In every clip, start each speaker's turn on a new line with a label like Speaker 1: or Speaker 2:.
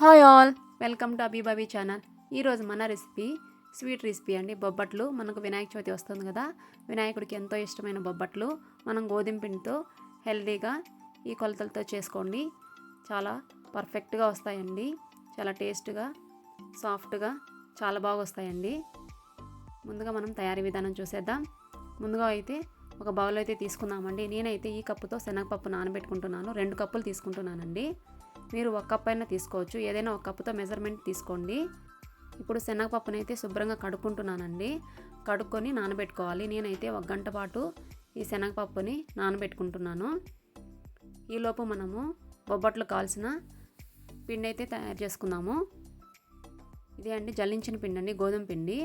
Speaker 1: Hi all welcome to అబీబాబీ channel. ఈరోజు మన రెసిపీ స్వీట్ రెసిపీ అండి. బొబ్బట్లు మనకు వినాయక చవితి వస్తుంది కదా వినాయకుడికి ఎంతో ఇష్టమైన బొబ్బట్లు. మనం గోధుమ పిండితో హెల్తీగా ఈ కొలతలతో చేసుకోండి. చాలా పర్ఫెక్ట్గా వస్తాయండి. చాలా టేస్ట్గా సాఫ్ట్గా చాలా బాగా వస్తాయండి. ముందుగా మనం తయారీ విధానం చూసేద్దాం. ముందుగా అయితే ఒక బౌల్ అయితే తీసుకుందామండి. నేనైతే ఈ కప్పుతో శనగపప్పు నానబెట్టుకుంటున్నాను. రెండు కప్పులు తీసుకుంటున్నానండి. మీరు ఒక కప్ అయినా తీసుకోవచ్చు. ఏదైనా ఒక కప్పుతో మెజర్మెంట్ తీసుకోండి. ఇప్పుడు శనగపప్పునైతే అయితే శుభ్రంగా కడుక్కుంటున్నానండి. కడుక్కొని నానబెట్టుకోవాలి. నేనైతే ఒక గంట పాటు ఈ శనగపప్పుని నానబెట్టుకుంటున్నాను. ఈలోపు మనము బొబ్బట్లు కావాల్సిన పిండి అయితే తయారు చేసుకుందాము. ఇది అండి జల్లించిన పిండి అండి గోధుమ పిండి.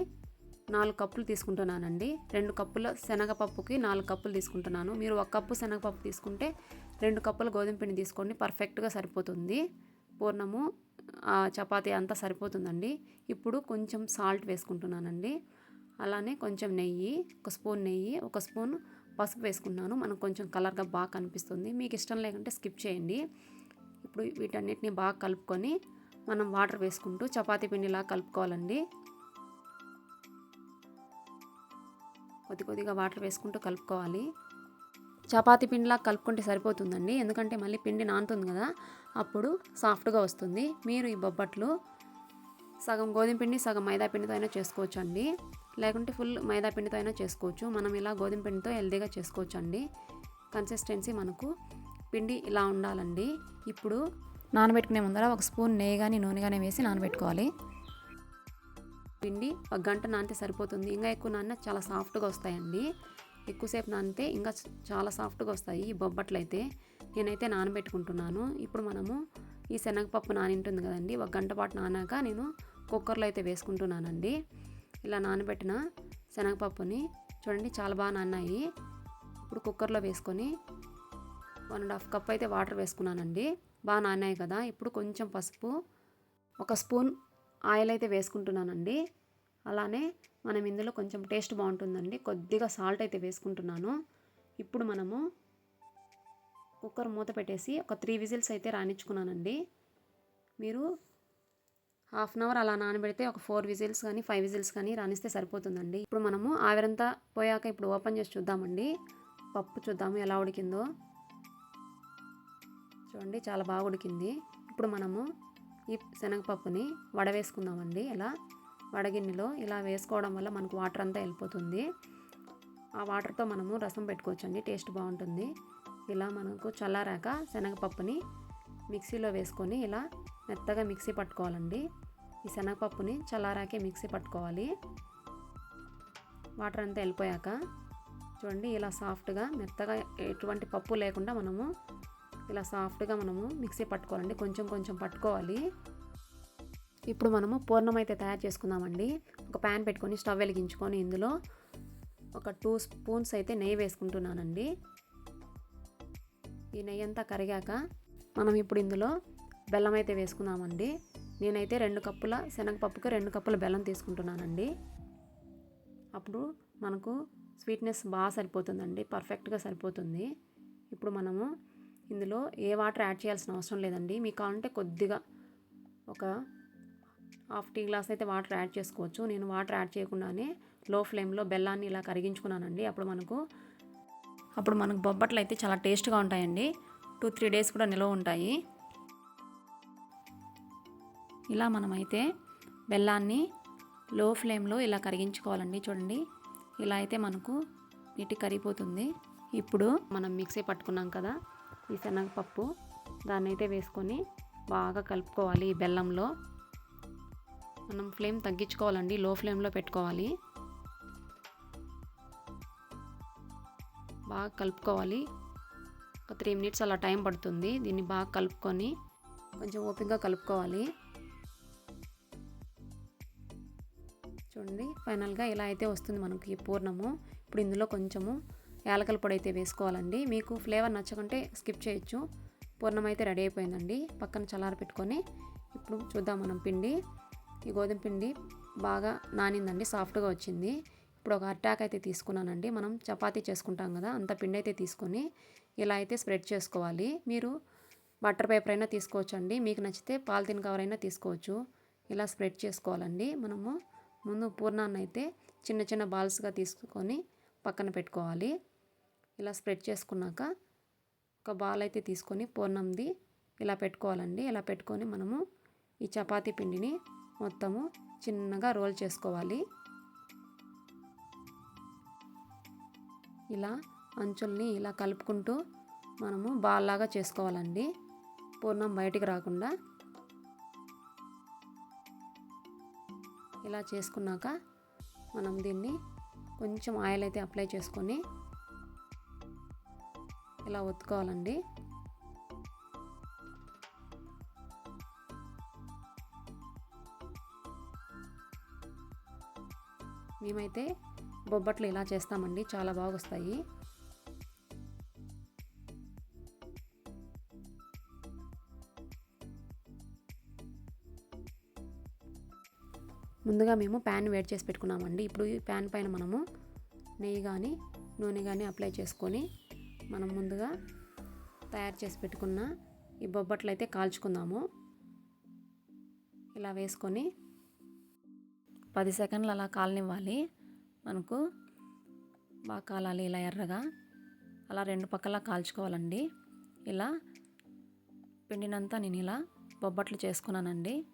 Speaker 1: నాలుగు కప్పులు తీసుకుంటున్నానండి. రెండు కప్పుల శనగపప్పుకి నాలుగు కప్పులు తీసుకుంటున్నాను. మీరు ఒక కప్పు శనగపప్పు తీసుకుంటే రెండు కప్పుల గోధుమ పిండి తీసుకోండి. పర్ఫెక్ట్గా సరిపోతుంది. పూర్ణము చపాతీ అంతా సరిపోతుందండి. ఇప్పుడు కొంచెం సాల్ట్ వేసుకుంటున్నానండి. అలానే కొంచెం నెయ్యి ఒక స్పూన్ నెయ్యి ఒక స్పూన్ పసుపు వేసుకున్నాను. మనకు కొంచెం కలర్గా బాగా కనిపిస్తుంది. మీకు ఇష్టం లేకుంటే స్కిప్ చేయండి. ఇప్పుడు వీటన్నిటిని బాగా కలుపుకొని మనం వాటర్ వేసుకుంటూ చపాతీ పిండిలా కలుపుకోవాలండి. కొద్ది కొద్దిగా వాటర్ వేసుకుంటూ కలుపుకోవాలి. చపాతీ పిండిలా కలుపుకుంటే సరిపోతుందండి. ఎందుకంటే మళ్ళీ పిండి నానుతుంది కదా అప్పుడు సాఫ్ట్గా వస్తుంది. మీరు ఈ బొబ్బట్లు సగం గోధుమ పిండి సగం మైదా పిండితో అయినా చేసుకోవచ్చు అండి లేకుంటే ఫుల్ మైదా పిండితో అయినా చేసుకోవచ్చు. మనం ఇలా గోధుమ పిండితో హెల్దీగా చేసుకోవచ్చు అండి కన్సిస్టెన్సీ మనకు పిండి ఇలా ఉండాలండి. ఇప్పుడు నానబెట్టుకునే ముందర ఒక స్పూన్ నెయ్యి కానీ నూనె కానీ వేసి నానబెట్టుకోవాలి. పిండి ఒక గంట నానితే సరిపోతుంది. ఇంకా ఎక్కువ నాన్న చాలా సాఫ్ట్గా వస్తాయండి. ఎక్కువసేపు నానితే ఇంకా చాలా సాఫ్ట్గా వస్తాయి ఈ బొబ్బట్లు అయితే నేనైతే నానబెట్టుకుంటున్నాను. ఇప్పుడు మనము ఈ శనగపప్పు నానింటుంది కదండి ఒక గంట పాటు నానాక నేను కుక్కర్లో అయితే వేసుకుంటున్నానండి. ఇలా నానబెట్టిన శనగపప్పుని చూడండి చాలా బాగా నాన్నాయి. ఇప్పుడు కుక్కర్లో వేసుకొని వన్ అండ్ హాఫ్ కప్ అయితే వాటర్ వేసుకున్నానండి. బాగా నానాయి కదా ఇప్పుడు కొంచెం పసుపు ఒక స్పూన్ ఆయిల్ అయితే వేసుకుంటున్నానండి. అలానే మనం ఇందులో కొంచెం టేస్ట్ బాగుంటుందండి. కొద్దిగా సాల్ట్ అయితే వేసుకుంటున్నాను. ఇప్పుడు మనము కుక్కర్ మూత పెట్టేసి ఒక త్రీ విజిల్స్ అయితే రాణించుకున్నానండి మీరు హాఫ్ అన్ అవర్ అలా నానబెడితే ఒక ఫోర్ విజిల్స్ కానీ ఫైవ్ విజిల్స్ కానీ రాణిస్తే సరిపోతుందండి. ఇప్పుడు మనము ఆవిరంతా పోయాక ఇప్పుడు ఓపెన్ చేసి చూద్దామండి. పప్పు చూద్దాము ఎలా ఉడికిందో. చూడండి చాలా బాగా ఉడికింది. ఇప్పుడు మనము ఈ శనగపప్పుని వడవేసుకుందామండి. ఇలా వడగిన్నెలో ఇలా వేసుకోవడం వల్ల మనకు వాటర్ అంతా వెళ్ళిపోతుంది. ఆ వాటర్తో మనము రసం పెట్టుకోవచ్చండి. టేస్ట్ బాగుంటుంది. ఇలా మనకు చల్లారాక శనగపప్పుని మిక్సీలో వేసుకొని ఇలా మెత్తగా మిక్సీ పట్టుకోవాలండి. ఈ శనగపప్పుని చల్లారాకే మిక్సీ పట్టుకోవాలి. వాటర్ అంతా వెళ్ళిపోయాక చూడండి ఇలా సాఫ్ట్గా మెత్తగా ఎటువంటి పప్పు లేకుండా మనము ఇలా సాఫ్ట్గా మనము మిక్సీ పట్టుకోవాలండి. కొంచెం కొంచెం పట్టుకోవాలి. ఇప్పుడు మనము పూర్ణం అయితే తయారు చేసుకుందామండి. ఒక ప్యాన్ పెట్టుకొని స్టవ్ వెలిగించుకొని ఇందులో ఒక టూ స్పూన్స్ అయితే నెయ్యి వేసుకుంటున్నానండి. ఈ నెయ్యి అంతా కరిగాక మనం ఇప్పుడు ఇందులో బెల్లం అయితే వేసుకుందామండి. నేనైతే రెండు కప్పుల శనగపప్పుకి రెండు కప్పుల బెల్లం తీసుకుంటున్నానండి. అప్పుడు మనకు స్వీట్నెస్ బాగా సరిపోతుందండి. పర్ఫెక్ట్గా సరిపోతుంది. ఇప్పుడు మనము ఇందులో ఏ వాటర్ యాడ్ చేయాల్సిన అవసరం లేదండి. మీకు కావాలంటే కొద్దిగా ఒక హాఫ్ టీ గ్లాస్ అయితే వాటర్ యాడ్ చేసుకోవచ్చు. నేను వాటర్ యాడ్ చేయకుండానే లో ఫ్లేమ్లో బెల్లాన్ని ఇలా కరిగించుకున్నానండి. అప్పుడు మనకు అప్పుడు మనకు బొబ్బట్లు అయితే చాలా టేస్ట్గా ఉంటాయండి. టూ త్రీ డేస్ కూడా నిల్వ ఉంటాయి. ఇలా మనమైతే బెల్లాన్ని లో ఫ్లేమ్లో ఇలా కరిగించుకోవాలండి. చూడండి ఇలా అయితే మనకు నీటి కరిగిపోతుంది. ఇప్పుడు మనం మిక్సీ పట్టుకున్నాం కదా ఈ శనగపప్పు దాన్ని అయితే వేసుకొని బాగా కలుపుకోవాలి ఈ బెల్లంలో. మనం ఫ్లేమ్ తగ్గించుకోవాలండి లో ఫ్లేమ్లో పెట్టుకోవాలి. బాగా కలుపుకోవాలి. ఒక త్రీ మినిట్స్ అలా టైం పడుతుంది. దీన్ని బాగా కలుపుకొని కొంచెం ఓపికగా కలుపుకోవాలి. చూడండి ఫైనల్గా ఇలా అయితే వస్తుంది మనకి పూర్ణము. ఇప్పుడు ఇందులో కొంచెము యాలకల పొడి అయితే వేసుకోవాలండి. మీకు ఫ్లేవర్ నచ్చకుంటే స్కిప్ చేయొచ్చు. పూర్ణం అయితే రెడీ అయిపోయిందండి. పక్కన చల్లార పెట్టుకొని ఇప్పుడు చూద్దాం మనం పిండి. ఈ గోధుమ పిండి బాగా నానిందండి సాఫ్ట్గా వచ్చింది. ఇప్పుడు ఒక అట్టాక్ అయితే తీసుకున్నానండి. మనం చపాతీ చేసుకుంటాం కదా అంత పిండి అయితే తీసుకొని ఇలా అయితే స్ప్రెడ్ చేసుకోవాలి. మీరు బటర్ పేపర్ అయినా తీసుకోవచ్చు అండి మీకు నచ్చితే పాలిథిన్ కవర్ అయినా తీసుకోవచ్చు. ఇలా స్ప్రెడ్ చేసుకోవాలండి. మనము ముందు పూర్ణాన్ని అయితే చిన్న చిన్న బాల్స్గా తీసుకొని పక్కన పెట్టుకోవాలి. ఇలా స్ప్రెడ్ చేసుకున్నాక ఒక బాల్ అయితే తీసుకొని పూర్ణంది ఇలా పెట్టుకోవాలండి. ఇలా పెట్టుకొని మనము ఈ చపాతీ పిండిని మొత్తము చిన్నగా రోల్ చేసుకోవాలి. ఇలా అంచుల్ని ఇలా కలుపుకుంటూ మనము బాల్ లాగా చేసుకోవాలండి. పూర్ణం బయటికి రాకుండా. ఇలా చేసుకున్నాక మనం దీన్ని కొంచెం ఆయిల్ అయితే అప్లై చేసుకొని ఇలా ఒత్తుకోవాలండి. మేమైతే బొబ్బట్లు ఇలా చేస్తామండి చాలా బాగా వస్తాయి ముందుగా మేము ప్యాన్ వేడి చేసి పెట్టుకున్నామండి. ఇప్పుడు ఈ ప్యాన్ పైన మనము నెయ్యి కానీ నూనె కానీ అప్లై చేసుకొని మనం ముందుగా తయారు చేసి పెట్టుకున్న ఈ బొబ్బట్లు అయితే కాల్చుకుందాము. ఇలా వేసుకొని పది సెకండ్లు అలా కాలనివ్వాలి. మనకు బాగా కాలాలి ఇలా ఎర్రగా. అలా రెండు పక్కల కాల్చుకోవాలండి. ఇలా పిండినంతా నేను ఇలా బొబ్బట్లు చేసుకున్నానండి.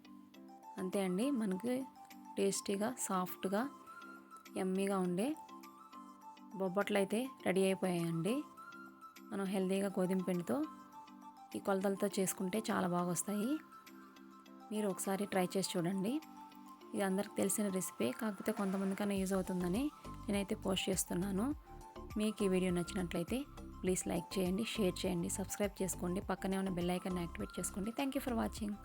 Speaker 1: అంతే అండి మనకి టేస్టీగా సాఫ్ట్గా ఎమ్మీగా ఉండే బొబ్బట్లు అయితే రెడీ అయిపోయాయండి. మనం హెల్తీగా గోధుమ పిండితో ఈ కొలతలతో చేసుకుంటే చాలా బాగా వస్తాయి మీరు ఒకసారి ట్రై చేసి చూడండి. ఇది అందరికి తెలిసిన రెసిపీ కాకపోతే కొంతమందికైనా యూజ్ అవుతుందని నేనైతే పోస్ట్ చేస్తున్నాను. మీకు ఈ వీడియో నచ్చినట్లయితే ప్లీజ్ లైక్ చేయండి షేర్ చేయండి సబ్స్క్రైబ్ చేసుకోండి పక్కనే ఉన్న బెల్ ఐకాన్ యాక్టివేట్ చేసుకోండి. Thank you for watching.